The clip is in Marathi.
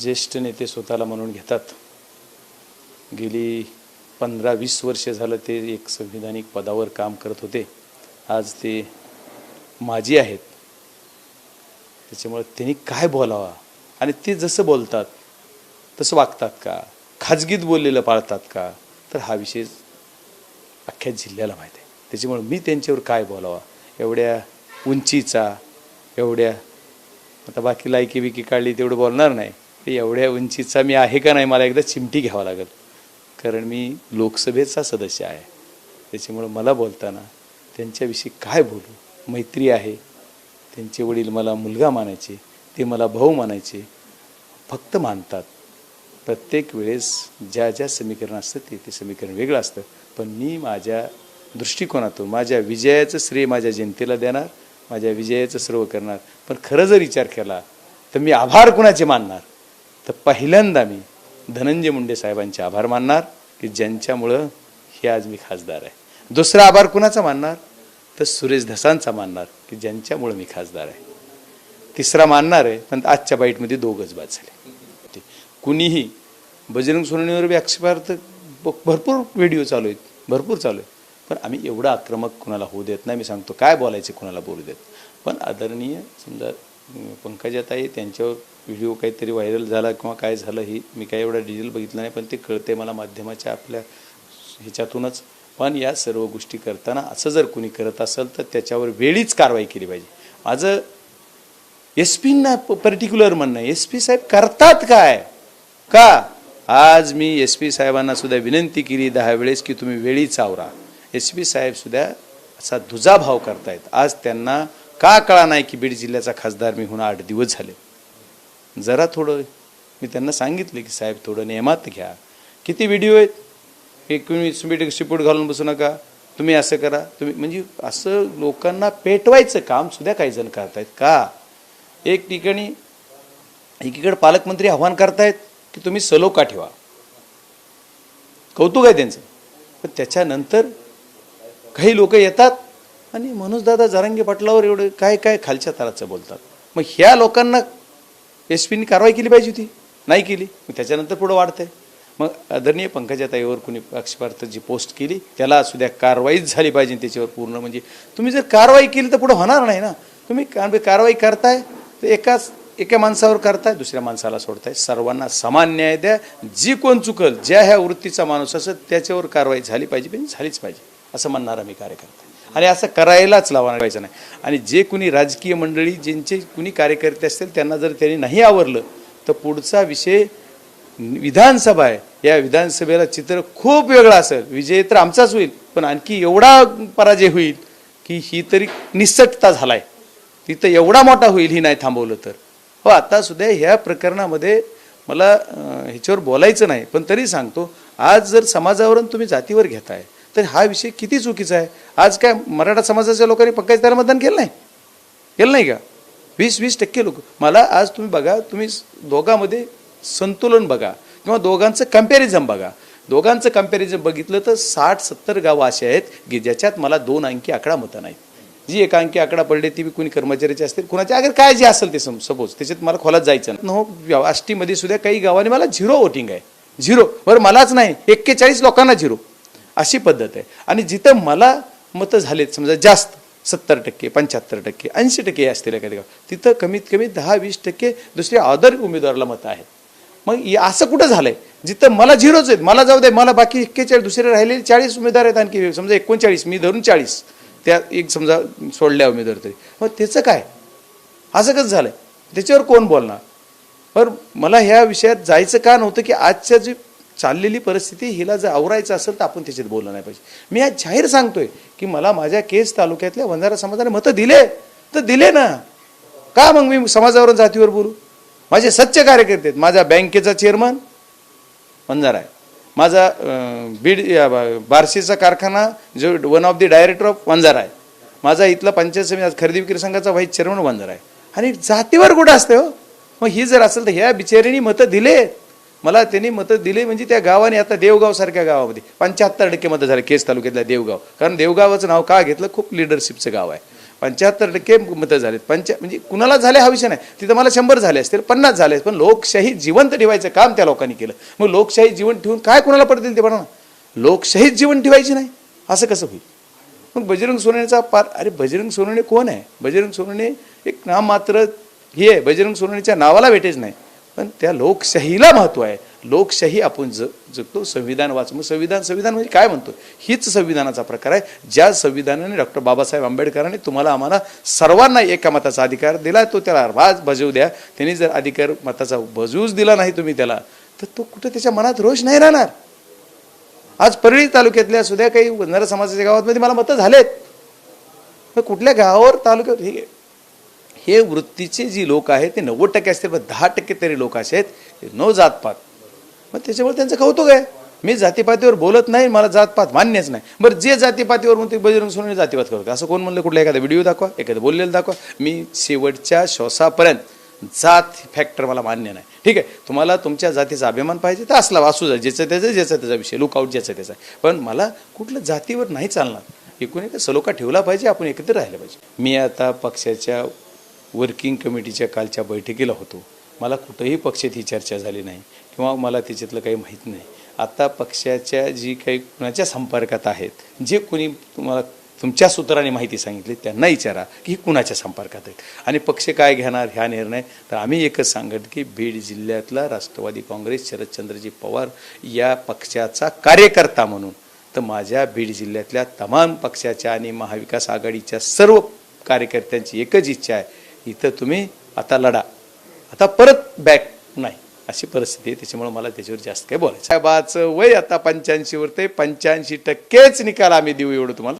ज्येष्ठ नेते स्वतःला म्हणून घेतात. गेली पंधरा वीस वर्ष झालं ते एक संविधानिक पदावर काम करत होते. आज ते माजी आहेत. त्याच्यामुळे त्यांनी काय बोलावा? आणि ते जसं बोलतात तसं वागतात का? खाजगीत बोललेलं पाळतात का? तर हा विषय अख्ख्या जिल्ह्याला माहीत आहे. त्याच्यामुळे मी त्यांच्यावर काय बोलावा? एवढ्या उंचीचा एवढ्या आता बाकी लायकी बिकी काढली तेवढं बोलणार नाही. एवढ्या उंचीचा मी आहे का नाही मला एकदा चिमटी घ्यावं लागेल. कारण मी लोकसभेचा सदस्य आहे. त्याच्यामुळं मला बोलताना त्यांच्याविषयी काय बोलू? मैत्री आहे. त्यांचे वडील मला मुलगा मानायचे ते मला भाऊ मानायचे फक्त मानतात. प्रत्येक वेळेस ज्या ज्या समीकरण असतं ते ते समीकरण वेगळं असतं. पण मी माझ्या दृष्टिकोनातून माझ्या विजयाचं श्रेय माझ्या जनतेला देणार माझ्या विजयाचं सर्व करणार. पण खरं जर विचार केला तर मी आभार कुणाचे मानणार? तर पहिल्यांदा मी धनंजय मुंडे साहेबांचे आभार मानणार की ज्यांच्यामुळं हे आज मी खासदार आहे. दुसरा आभार कुणाचा मानणार? तर सुरेश धसांचा मानणार की ज्यांच्यामुळं मी खासदार आहे. तिसरा मानणार आहे पण आजच्या बाईटमध्ये दोघंच बाद झाले. ते कुणीही बजरंग सोनवणीवर बी आक्षेपार्थ भरपूर व्हिडिओ चालू आहेत भरपूर चालू आहेत. पण आम्ही एवढा आक्रमक कुणाला होऊ देत नाही मी सांगतो काय बोलायचे कुणाला बोलू देत. पण आदरणीय समजा पंकजाताई त्यांच्यावर व्हिडिओ काहीतरी व्हायरल झाला किंवा काय झालं ही मी काही एवढा डिटेल बघितलं नाही पण ते कळते मला माध्यमाच्या आपल्या ह्याच्यातूनच. पण या सर्व गोष्टी करताना असं जर कुणी करत असेल तर त्याच्यावर वेळीच कारवाई केली पाहिजे. माझं एस पींना पर्टिक्युलर म्हणणं एस पी साहेब करतात काय? का? आज मी एस पी साहेबांना सुद्धा विनंती केली दहा वेळेस की तुम्ही वेळीच आवरा. एस पी साहेब सुद्धा असा दुजाभाव करतायत. आज त्यांना का कळा नाही की बीड जिल्ह्याचा खासदार मी होऊन आठ दिवस झाले? जरा थोडं मी त्यांना सांगितलं की साहेब थोडं नियमात घ्या. किती व्हिडिओ आहेत? एकवीस मिनिट शिपूट घालून बसू नका. तुम्ही असं करा. तुम्ही म्हणजे असं लोकांना पेटवायचं काम सुद्धा काही जण करतायत का? एक ठिकाणी एकीकडे पालकमंत्री आव्हान करतायत की तुम्ही सलोखा ठेवा. कौतुक आहे त्यांचं. पण त्याच्यानंतर काही लोक येतात आणि मनोजदादा जरांगे पाटलावर एवढं काय काय खालच्या तराचं बोलतात. मग ह्या लोकांना एस पीनी कारवाई केली पाहिजे होती. नाही केली. मग त्याच्यानंतर पुढं वाढतंय. मग आदरणीय पंकजाताईवर कुणी आक्षेपार्थ जी पोस्ट केली त्याला सुद्धा कारवाईच झाली पाहिजे त्याच्यावर पूर्ण म्हणजे तुम्ही जर कारवाई केली तर पुढं होणार नाही ना. तुम्ही कारण कारवाई करताय तर एकाच एका माणसावर करताय दुसऱ्या माणसाला सोडताय. सर्वांना समान न्याय द्या. जी कोण चुकल ज्या ह्या वृत्तीचा माणूस असं त्याच्यावर कारवाई झाली पाहिजे पण झालीच पाहिजे. असं म्हणणारा मी कार्यकर्ता. आणि असं करायलाच लावा लागायचं नाही. आणि जे कुणी राजकीय मंडळी ज्यांचे कुणी कार्यकर्ते असतील त्यांना जर त्यांनी नाही आवरलं तर पुढचा विषय विधानसभा आहे. या विधानसभेला चित्र खूप वेगळं असेल. विजय तर आमचाच होईल पण आणखी एवढा पराजय होईल की ही तरी निसटता झालाय. तिथं एवढा मोठा होईल ही नाही थांबवलं तर. हो आता सुद्धा ह्या प्रकरणामध्ये मला ह्याच्यावर बोलायचं नाही पण तरी सांगतो आज जर समाजावरून तुम्ही जातीवर घेताय तर हा विषय किती चुकीचा आहे? आज काय मराठा समाजाच्या लोकांनी पंकज त्याला मतदान केलं नाही? केलं नाही का? वीस वीस टक्के लोक. मला आज तुम्ही बघा तुम्ही दोघांमध्ये संतुलन बघा किंवा दोघांचं कंपॅरिझन बघा. दोघांचं कंपॅरिझन बघितलं तर साठ सत्तर गावं असे आहेत की ज्याच्यात मला दोन अंकी आकडा मतं नाहीत. जी एक अंकी आकडा पडले ती बी कुणी कर्मचाऱ्याची असतील. कुणाच्या अगर काय जे असेल ते सम सपोज त्याच्यात मला खोलात जायचं नाही. हो आष्टीमध्ये सुद्धा काही गावांनी मला झिरो वोटिंग आहे. झिरो. बरं मलाच नाही. एक्केचाळीस लोकांना झिरो. अशी पद्धत आहे. आणि जिथं मला मतं झालेत समजा जास्त सत्तर टक्के पंच्याहत्तर टक्के ऐंशी टक्के असतील एखाद्या गाव तिथं कमीत कमी दहा वीस टक्के दुसऱ्या आदर उमेदवाराला मतं आहेत. मग असं कुठं झालंय? जिथं मला झिरोच आहेत मला जाऊ दे मला बाकी एक्केचाळीस दुसरे राहिलेले चाळीस उमेदवार आहेत आणखी समजा एकोणचाळीस मी धरून चाळीस त्या एक समजा सोडल्या उमेदवार तरी. मग त्याचं काय? असं कसं झालंय? त्याच्यावर कोण बोलणार? पण मला ह्या विषयात जायचं का नव्हतं की आजच्या जी चाललेली परिस्थिती हिला जर आवरायचं असेल तर आपण त्याच्यात बोललं नाही पाहिजे. मी आज जाहीर सांगतोय की मला माझ्या केस तालुक्यातल्या वंजारा समाजाने मतं दिले. तर दिले ना. का मग मी समाजावरून जातीवर बोलू? माझे सच्चे कार्यकर्ते आहेत. माझा बँकेचा चेअरमन वंजारा आहे. माझा बीड बा- बार्शीचा कारखाना जो one of the director of Vanjara आहे. माझा इथला पंचायत समिती खरेदी विक्री संघाचा व्हाईस चेअरमन वंजारा आहे. आणि जातीवर कुठं असते हो. मग ही जर असेल तर ह्या बिचारीनी मतं दिले मला त्यांनी मतं दिले म्हणजे त्या गावाने आता देवगावसारख्या गावामध्ये पंच्याहत्तर टक्के मतं झाले केस तालुक्यातल्या देवगाव. कारण देवगावाचं नाव का घेतलं? खूप लिडरशिपचं गाव आहे. पंच्याहत्तर टक्के मतं झालेत. पंच्या म्हणजे कुणाला झाले हा विषय नाही. तिथं मला शंभर झाले असतील पन्नास झाले पण लोकशाही जिवंत ठेवायचं काम त्या लोकांनी केलं. मग लोकशाही जीवन ठेवून काय कुणाला पडतील ते म्हणा ना लोकशाहीच जीवन ठेवायची नाही. असं कसं होईल? मग बजरंग सोनेचा पार अरे बजरंग सोनवणे कोण आहे? बजरंग सोनवणे एक नाम मात्र हे आहे. बजरंग सोनवणेच्या नावाला भेटेच नाही. पण त्या लोकशाहीला महत्त्व आहे. लोकशाही आपण ज जगतो संविधान वाच मग संविधान संविधान म्हणजे काय म्हणतो? हीच संविधानाचा प्रकार आहे. ज्या संविधानाने डॉक्टर बाबासाहेब आंबेडकरांनी तुम्हाला आम्हाला सर्वांना एका मताचा अधिकार दिला तो त्याला राज बजवू द्या. त्यांनी जर अधिकार मताचा बजवूच दिला नाही तुम्ही त्याला तर तो कुठं त्याच्या मनात रोष नाही राहणार? आज परळी तालुक्यातल्या सुद्धा काही वंजारा समाजाच्या गावामध्ये मला मतं झालेत. मग कुठल्या गावावर तालुक्यात हे हे वृत्तीचे जी लोक आहेत ते नव्वद टक्के असतील पण दहा टक्के तरी लोक असे आहेत नो जातपात मग त्याच्यामुळे त्यांचं कौतुक आहे. मी जातीपातीवर बोलत नाही मला जातपात मान्यच नाही. बरं जे जातीपातीवर म्हणते बजरंग सोनवणे जातीपात करतो असं कोण म्हणलं? कुठला एखादा व्हिडिओ दाखवा एखादं बोललेलं दाखवा. मी शेवटच्या श्वासापर्यंत जात फॅक्टर मला मान्य नाही. ठीक आहे तुम्हाला तुमच्या जातीचा अभिमान पाहिजे तर असला वासू जाईल ज्याचं त्याचं ज्याचा त्याचा विषय लुकआउट ज्याचा त्याचा पण मला कुठलं जातीवर नाही चालणार. एकूण एक सलोखा ठेवला पाहिजे आपण एकत्र राहिलं पाहिजे. मी आता पक्षाच्या वर्किंग कमिटीच्या कालच्या बैठकीला होतो. मला कुठंही पक्षात ही चर्चा झाली नाही किंवा मला त्याच्यातलं काही माहीत नाही. आता पक्षाच्या जी काही कुणाच्या संपर्कात आहेत जे कोणी तुम्हाला तुमच्या सूत्राने माहिती सांगितली त्यांना विचारा की ही कुणाच्या संपर्कात आहेत. आणि पक्ष काय घेणार ह्या निर्णय तर आम्ही एकच सांगत की बीड जिल्ह्यातला राष्ट्रवादी काँग्रेस शरदचंद्रजी पवार या पक्षाचा कार्यकर्ता म्हणून तर माझ्या बीड जिल्ह्यातल्या तमाम पक्षाच्या आणि महाविकास आघाडीच्या सर्व कार्यकर्त्यांची एकच इच्छा आहे इथं तुम्ही आता लढा. आता परत बॅक नाही. अशी परिस्थिती आहे. त्याच्यामुळे मला त्याच्यावर जास्त काही बोलायचं साहेबाचं वय आता पंच्याऐंशीवर ते पंच्याऐंशी टक्केच निकाल आम्ही देऊ एवढं तुम्हाला.